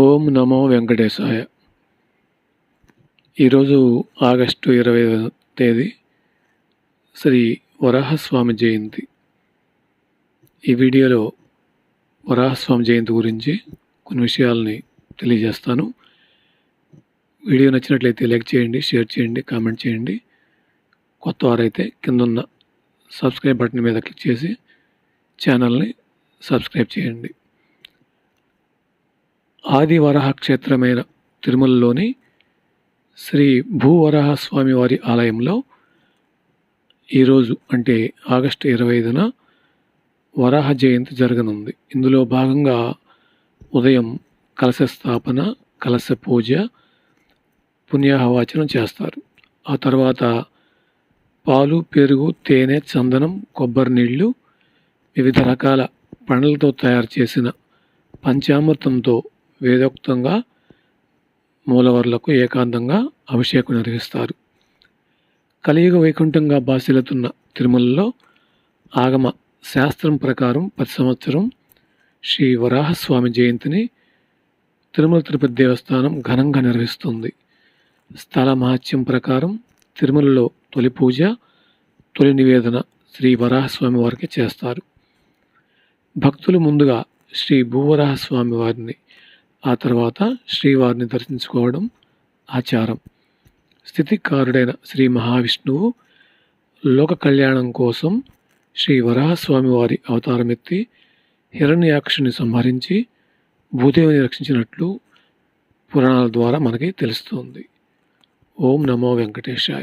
ఓం నమో వెంకటేశాయ. ఈరోజు ఆగస్టు ఇరవై తేదీ శ్రీ వరాహస్వామి జయంతి. ఈ వీడియోలో వరాహస్వామి జయంతి గురించి కొన్ని విషయాలని తెలియజేస్తాను. వీడియో నచ్చినట్లయితే లైక్ చేయండి షేర్ చేయండి కామెంట్ చేయండి. కొత్త వారైతే కిందన్న సబ్స్క్రైబ్ బటన్ మీద క్లిక్ చేసి ఛానల్ని సబ్స్క్రైబ్ చేయండి. ఆదివరహ క్షేత్రమైన తిరుమలలోని శ్రీ భూవరహ స్వామి వారి ఆలయంలో ఈరోజు అంటే ఆగస్టు ఇరవై ఐదున వరాహ జయంతి జరగనుంది. ఇందులో భాగంగా ఉదయం కలశ స్థాపన కలశ పూజ పుణ్యాహవాచనం చేస్తారు. ఆ తర్వాత పాలు పెరుగు తేనె చందనం కొబ్బరి నీళ్ళు వివిధ రకాల పండ్లతో తయారు చేసిన పంచామృతంతో వేదోక్తంగా మూలవర్లకు ఏకాంతంగా అభిషేకం నిర్వహిస్తారు కలియుగ వైకుంఠంగా బాసిలతున్న తిరుమలలో ఆగమ శాస్త్రం ప్రకారం ప్రతి సంవత్సరం శ్రీ వరాహస్వామి జయంతిని తిరుమల తిరుపతి దేవస్థానం ఘనంగా నిర్వహిస్తుంది. స్థల మహత్యం ప్రకారం తిరుమలలో తొలి పూజ తొలి నివేదన శ్రీ వరాహస్వామి వారికి చేస్తారు. భక్తులు ముందుగా శ్రీ భూవరాహస్వామి వారిని ఆ తర్వాత శ్రీవారిని దర్శించుకోవడం ఆచారం. స్థితికారుడైన శ్రీ మహావిష్ణువు లోక కళ్యాణం కోసం శ్రీ వరాహస్వామి వారి అవతారమెత్తి హిరణ్యాక్షుని సంహరించి భూదేవిని రక్షించినట్లు పురాణాల ద్వారా మనకి తెలుస్తుంది. ఓం నమో వెంకటేశాయ.